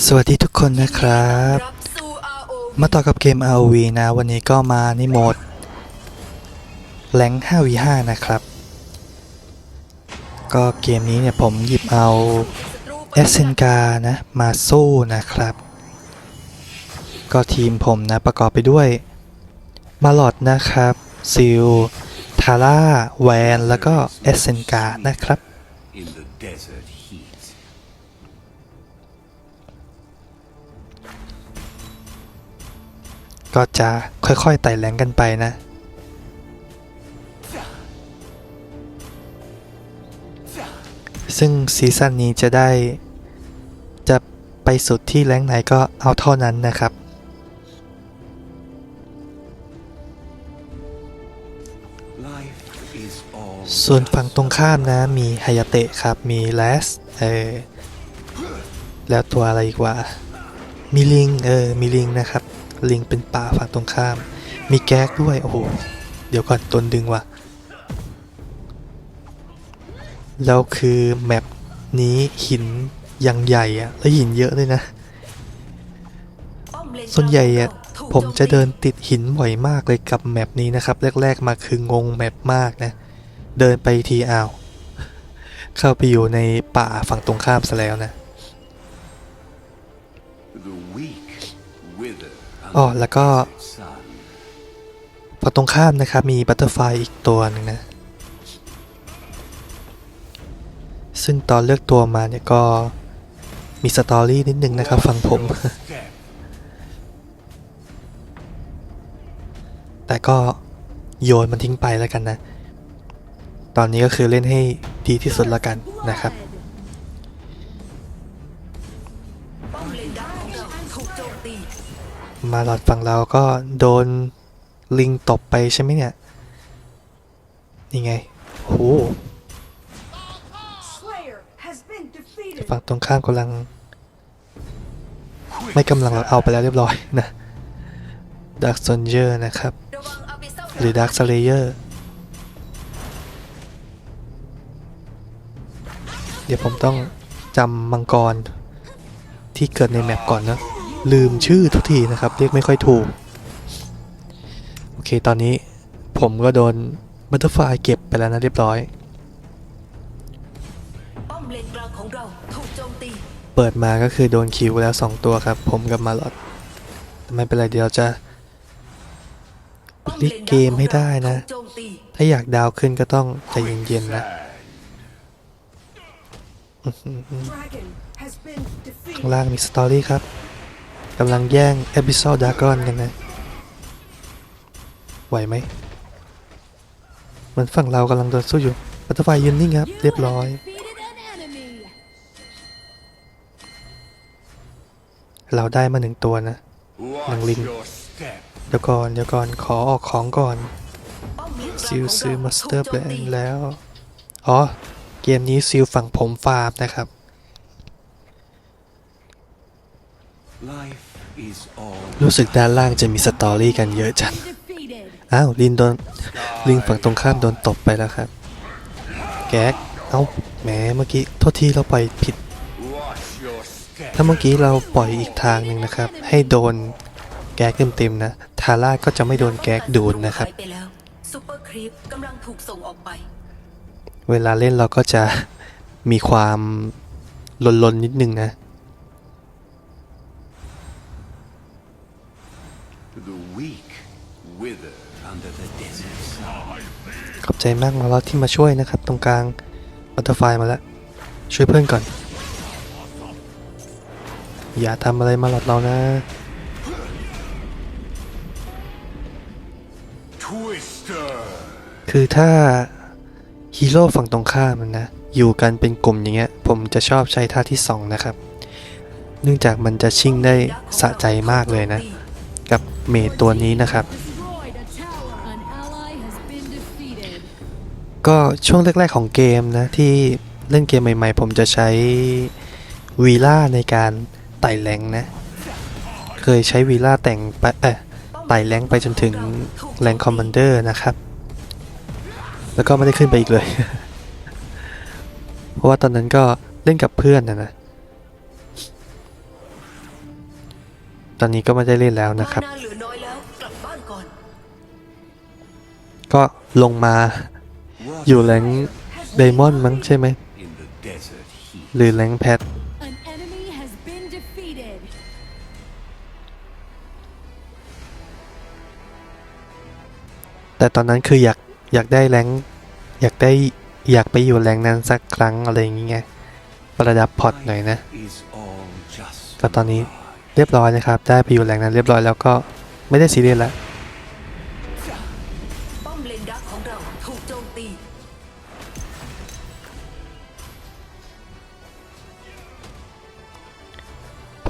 สวัสดีทุกคนนะครับรับสู่ RO มาต่อกับเกม ROV นะ วันนี้ก็มาในโหมดแรง 5v5 นะครับ ก็เกมนี้เนี่ยผมหยิบเอาศัตรูเอสเซนกานะ มาสู้นะครับ ก็ทีมผมนะ ประกอบไปด้วย มาลอดนะครับ ซิล ทาร่า แวน แล้วก็เอสเซนกานะครับ ก็จะค่อยๆไต่แรงกันไปนะ ซึ่งซีซั่นนี้จะได้ จะไปสุดที่แรงไหนก็เอาเท่านั้นนะครับส่วนฝั่งตรงข้ามนะมีฮายาเตะครับ มีแลสเออแล้วตัวอะไรอีกว่ามีลิงเออมีลิงนะครับ ลิงเป็นป่าฝั่งตรงข้าม มีแก๊กด้วย โอ้โห เดี๋ยวก่อนตนดึงว่ะ แล้วคือแมปนี้หินยังใหญ่อะแล้วหินเยอะเลยนะ ส่วนใหญ่อะผมจะเดินติดหินบ่อยมากเลยกับแมปนี้นะครับ แรก ๆ มาคืองงแมปมากนะ เดินไปทีอ้าว เข้าไปอยู่ในป่าฝั่งตรงข้ามซะแล้วนะ อ๋อแล้วก็ฝั่งตรงข้ามนะครับมีบัตเตอร์ไฟอีกตัวหนึ่งนะ ซึ่งตอนเลือกตัวมาเนี่ยก็มีสตอรี่นิดนึงนะครับฝั่งผม แต่ก็โยนมันทิ้งไปแล้วกันนะ ตอนนี้ก็คือเล่นให้ดีที่สุดแล้วกันนะครับ มาหลอดฝั่งเราก็โดนลิงตบไปใช่ไหมเนี่ย นี่ไง โอ้โห Slayer has been defeated. ฝั่งตรงข้ามกำลัง ไม่กำลังเอาไปแล้วเรียบร้อยนะดัก s ซนเยอร์นะครับระวังอาบิเซลหรือดักสเลเยอร์เดี๋ยวผมต้องจำมังกรที่เกิดในแมปก่อนนะ ลืมชื่อทุกทีนะครับ เรียกไม่ค่อยถูก โอเคตอนนี้ผมก็โดนบัตเตอร์ไฟเก็บไปแล้วนะเรียบร้อยป้อมเลนกลางของเราถูกโจมตีเปิดมาก็คือโดนคิวแล้ว 2 ตัวครับ ผมกับมาลอดแต่ไม่เป็นไรเดี๋ยวจะป้อมพลิเลกนเกมให้ได้นะถูกโจมตีถ้าอยากดาวขึ้นก็ต้องใจเย็นๆนะ Dragon has been ข้าง defeated. ล่างมีสตอรี่ครับกำลังแย่งเอพิ o d ดากอนกันนะ ไหวไหม เหมือนฝั่งเรากำลังโดนสู้อยู่บัตเตอร์ไฟยืนนิ่งครับ เรียบร้อย เราได้มาหนึ่งตัวนะ Watch Linh. your step. เดี๋ยวก่อนเดี๋ยวก่อนขอออกของก่อนซิลซื้อมาสเตอร์แบกโจนแล้ว อ๋อ เกมนี้ซิลฝั่งผมฟาร์มนะครับ รู้สึกด้านล่างจะมีสตอรี่กันเยอะจัง อ้าว ลินโดน ลิงฝั่งตรงข้ามโดนตบไปแล้วครับ แก๊ก เอ้า แหม เมื่อกี้ โทษทีเราปล่อยผิด watch your step. ถ้าเมื่อกี้เราปล่อยอีกทางหนึ่งนะครับ ให้โดนแก๊กเต็มๆนะ ทาร่าก็จะไม่โดนแก๊กดูดนะครับหายไปแล้วซูเปอร์ครีปกำลังถูกส่งออกไปเวลาเล่นเราก็จะมีความลนๆนิดนึงนะ บใจมากมาแล้วที่มาช่วยนะครับ ตรงกลางบัตเตอร์ไฟมาแล้ว ช่วยเพื่อนก่อน อย่าทำอะไรมาหลอดเรานะคือถ้าฮีโร่ฝั่งตรงข้ามมันนะ อยู่กันเป็นกลุ่มอย่างเงี้ย ผมจะชอบใช้ท่าที่ 2 นะครับ เนื่องจากมันจะชิ่งได้สะใจมากเลยนะ กับเมดตัวนี้นะครับ ก็ช่วงแรกๆของเกมนะที่เล่นเกมใหม่ๆ ผมจะใช้วีล่าในการไต่แรงนะ เคยใช้วีล่าแต่งไปเออไต่แรงไปจนถึงแรงคอมมานเดอร์นะครับ แล้วก็ไม่ได้ขึ้นไปอีกเลย เพราะว่าตอนนั้นก็เล่นกับเพื่อนนะนะ ตอนนี้ก็ไม่ได้เล่นแล้วนะครับ ก็ลงมา อยู่แรงไดมอนด์มั้งใช่ไหม in the desert heat? หรือแรงแพท An enemy has been defeated. แต่ตอนนั้นคืออยากอยากได้แรงอยากได้อยากไปอยู่แรงนั้นสักครั้งอะไรอย่างเงี้ยประดับพอร์ตหน่อยนะ Is all just แต่ตอนนี้เรียบร้อยนะครับ ได้ไปอยู่แรงนั้นเรียบร้อยแล้วก็ไม่ได้ซีเรียสละ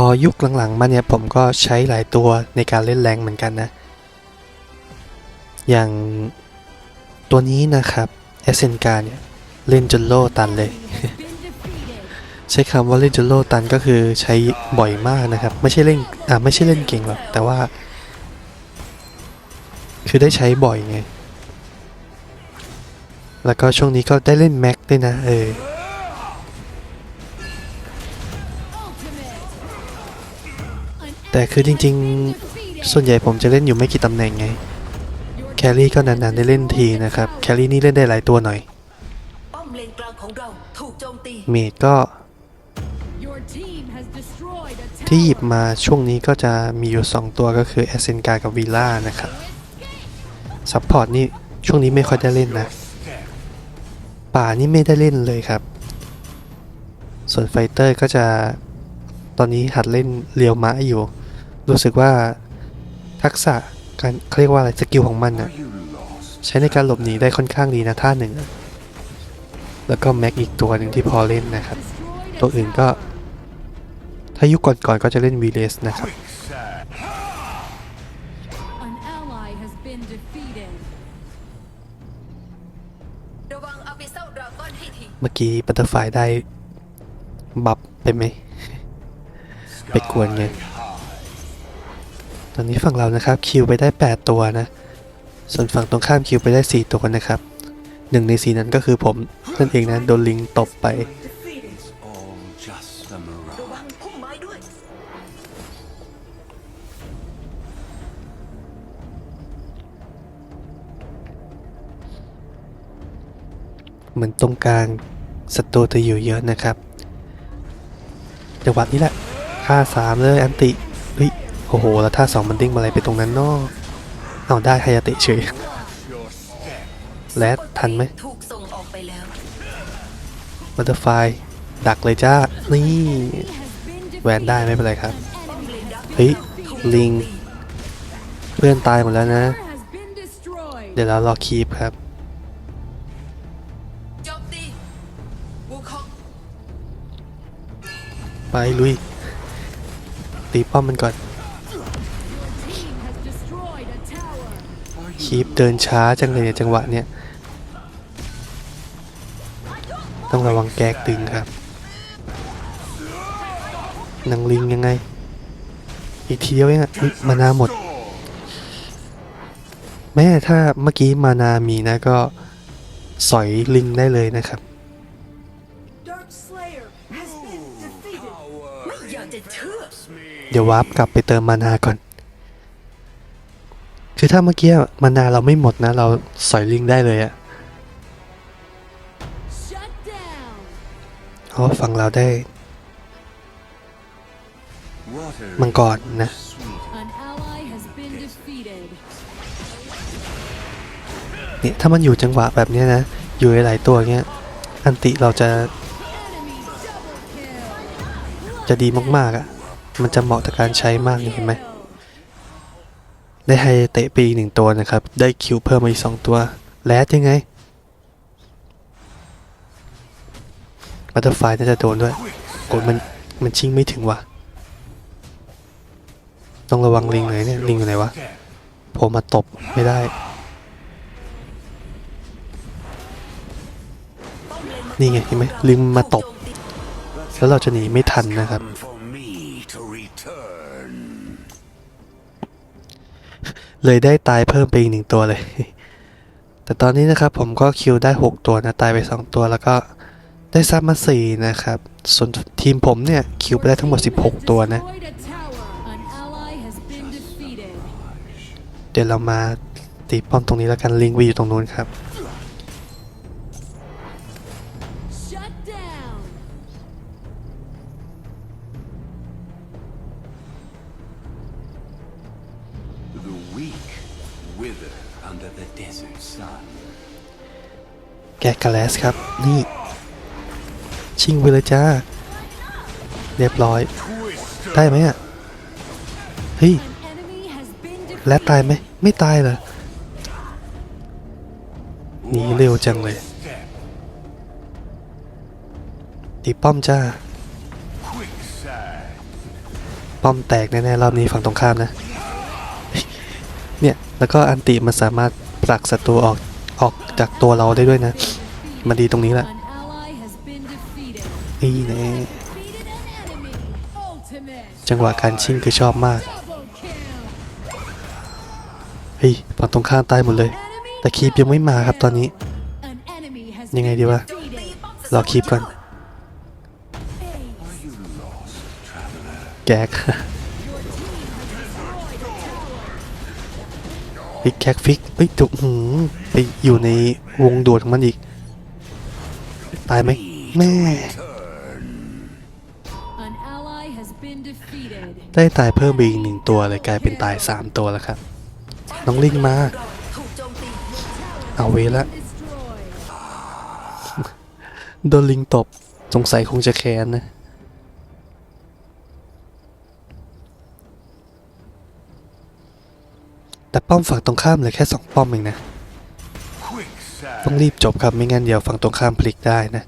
อยุคหลังๆมาเนี่ยผมก็ใช้หลายตัวในการเล่นแรงเหมือนกันนะ อย่างตัวนี้นะครับเอเซนกาเนี่ย เล่นจนโลตันเลย ใช้คำว่าเล่นจนโลตันก็คือใช้บ่อยมากนะครับ ไม่ใช่เล่นอ่าไม่ใช่เล่นเก่งหรอก แต่ว่า คือได้ใช้บ่อยไง แล้วก็ช่วงนี้ก็ได้เล่นแม็กด้วยนะ เออ แต่คือจริงๆ ส่วนใหญ่ผมจะเล่นอยู่ไม่กี่ตำแหน่งไง แครี่ก็นานๆได้เล่นทีนะครับ แครี่นี่เล่นได้หลายตัวหน่อย เมดก็ ที่หยิบมาช่วงนี้ก็จะมีอยู่ 2 ตัวก็คือแอสเซนกากับวีล่านะครับ ซัพพอร์ตนี่ช่วงนี้ไม่ค่อยได้เล่นนะ ป่านี่ไม่ได้เล่นเลยครับ ส่วนไฟเตอร์ก็จะตอนนี้หัดเล่นเรียวมะอยู่ รู้สึกว่าทักษะการเขาเรียกว่าอะไรสกิลของมันอะ Are you lost? ใช้ในการหลบหนีได้ค่อนข้างดีนะท่าหนึ่งอะแล้วก็แม็กอีกตัวหนึ่งที่พอเล่นนะครับ Destroyed a ตัวอื่นก็ ถ้ายุคก่อนๆก็จะเล่นวีเลสนะครับ An ally has been defeated. ระวังอาบิเซลดราก้อนให้ทีเมื่อกี้บัตเตอร์ไฟได้ บัฟไปไหม ไปกวนไง ตอนนี้ฝั่งเรานะครับคิวไปได้ 8 ตัวนะ ส่วนฝั่งตรงข้ามคิวไปได้ 4 ตัวนะครับหนึ่งในสีนั้นก็คือผมนั่นเองนะโดนลิงตบไป เหมือนตรงกลางศัตรูจะอยู่เยอะนะครับจังหวะนี้แหละท่าสามเลยอันติเฮ้ย อ้โห แล้วท่าสองมันดิ้งอะไรไปตรงนั้นเนอกเอาได้ไฮยาเตะเฉย แลดทันไหมถูกส่งออกไปแล้วบัตเตอร์ไฟดักเลยจ้า นี่แหวนได้ไม่เป็นไรครับ เฮ้ย ลิง เพื่อนตายหมดแล้วนะ เดี๋ยวเรารอคีปครับไปลุย ตีป้อมมันก่อน คีปเดินช้าจังเลยเนี่ยจังหวะเนี้ยต้องระวังแกกตึงครับนางลิงยังไง อีกทีเดียวเองอะอุ๊ยมานาหมด แม่ถ้าเมื่อกี้มานามีนะก็สอยลิงได้เลยนะครับ Dark Slayer has been defeated. ไม่อยากจะเชื่อเดี๋ยววาร์ปกลับไปเติมมานาก่อน คือถ้าเมื่อกี้มานาเราไม่หมดนะ เราสอยลิงได้เลยอะเพราะฝั่งเราได้มังกรนะเนี่ยถ้ามันอยู่จังหวะแบบนี้นะ อยู่หลายตัวเงี้ย อันติเราจะ จะดีมากๆอะ่ะ มันจะเหมาะต่อการใช้มากเลยเห็นไหม ได้ไฮเตะปีหนึ่งตัวนะครับ ได้คิวเพิ่มมาอีกสองตัวแลดยังไงบัตเตอร์ไฟน่าจะโดนด้วยโอ้ยมันมันชิงไม่ถึงว่ะ ต้องระวังลิงหน่อยเนี่ย ลิงอยู่ไหนวะผมมาตบไม่ได้ นี่ไงเห็นไหมลิงมาตบ แล้วเราจะหนีไม่ทันนะครับ เลยได้ตายเพิ่มไปอีกหนึ่งตัวเลย แต่ตอนนี้นะครับผมก็คิวได้ 6 ตัวนะ ตายไป 2 ตัวแล้วก็ได้ซับมา 4 นะครับ ส่วนทีมผมเนี่ย คิวไปได้ทั้งหมด 16 ตัวนะ เดี๋ยวเรามาตีป้อมตรงนี้แล้วกันลิงวีอยู่ตรงนู้นครับ สครับ นี่ ชิงไปเลยจ้า เรียบร้อย ได้ไหมอะ เฮ้ย และตายไหม ไม่ตายเหรอหนีเร็วจังเลยตีป้อมจ้า ป้อมแตกแน่ๆรอบนี้ฝั่งตรงข้ามนะ เนี่ย แล้วก็อันติมันสามารถผลักศัตรูออกออกจากตัวเราได้ด้วยนะ มันดีตรงนี้แหละ An ally has been defeated. นี่แน่ Defeated an enemy. Ultimate. จังหวะการชิงคือชอบมาก Double kill. เฮ้ยฝั่งตรงข้ามตายหมดเลย Enemy แต่คีบยังไม่มาครับตอนนี้ An enemy has ยังไง been ดีวะ defeated. รอคีบก่อน Are you lost, traveler? แก๊กฟิกแก๊กฟิกเฮ้ยจุกหืมไปอยู่ในวงโดดของมันอีก ตายไหมแม่ An ally has been defeated. ได้ตายเพิ่มไปอีกหนึ่งตัวเลยกลายเป็นตายสามตัวแล้วครับ น้องลิงมาเราถูกโจมตีเอาเวละ Destroyed. โดนลิงตบ สงสัยคงจะแค้นนะ แต่ป้อมฝั่งตรงข้ามเหลยแค่สองป้อมเองนะ ต้องรีบจบครับ ไม่งั้นเดี๋ยวฝั่งตรงข้ามพลิกได้นะ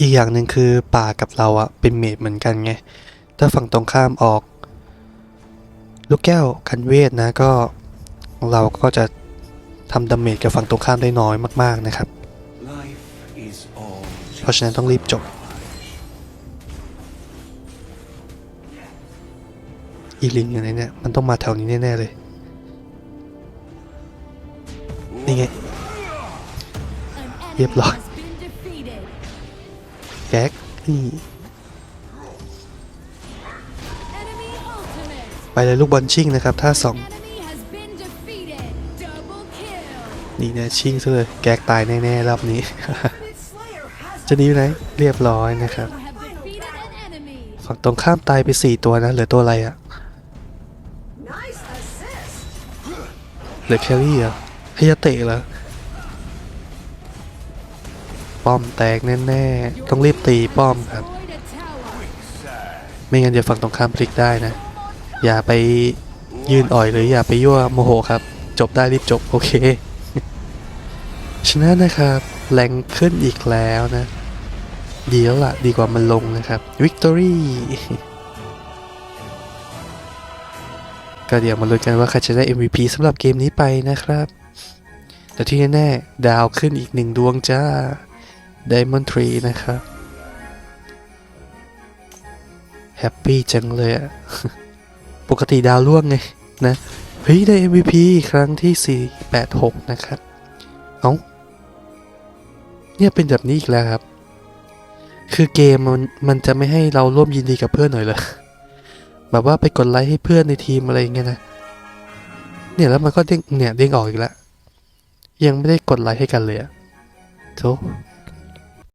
อีกอย่างหนึ่งคือป่ากับเราอะเป็นเมดเหมือนกันไง ถ้าฝั่งตรงข้ามออก ลูกแก้วคันเวทนะก็เราก็จะทำดาเมจกับฝั่งตรงข้ามได้น้อยมากๆนะครับ เพราะฉะนั้นต้องรีบจบ อีลิงอย่างนี้เนี่ยมันต้องมาแถวนี้แน่ๆเลย นี่ไงเรียบร้อยแก๊กนี่ไปเลยลูกบอลชิ่งนะครับท่าสองนี่เนี่ยชิ่งซะเลยแก๊กตายแน่ๆรอบนี้ จะหนีไปไหนเรียบร้อยนะครับ ฝั่งตรงข้ามตายไป 4 ตัวนะเหลือตัวอะไรอะ ลือแครี่เหรอฮายาเตะเหรอป้อมแตกแน่ๆ ต้องรีบตีป้อมครับ ไม่งั้นเดี๋ยวฝั่งตรงข้ามพลิกได้นะ อย่าไปยืนอ่อยหรืออย่าไปยั่วโมโหครับ จบได้รีบจบโอเค ชนะนะครับ แรงขึ้นอีกแล้วนะ ดีแล้วล่ะ ดีกว่ามันลงนะครับวิกตอรี่ ก็เดี๋ยวมาลุ้นกันว่าใครจะได้ MVP สำหรับเกมนี้ไปนะครับ แต่ที่แน่ๆดาวขึ้นอีกหนึ่งดวงจ้า Diamond Tree นะครับ แฮปปี้จังเลยอะปกติดาวร่วงไงนะ เฮ้ย ได้ MVP ครั้งที่ 486 นะครับ เอ้าเนี่ยเป็นแบบนี้อีกแล้วครับ คือเกมมันมันจะไม่ให้เราร่วมยินดีกับเพื่อนหน่อยเหรอ แบบว่าไปกดไลค์ให้เพื่อนในทีมอะไรเงี้ยนะ เนี่ยแล้วมันก็เด้งเนี่ยเด้งออกอีกแล้ว ยังไม่ได้กดไลค์ให้กันเลยอะโธ่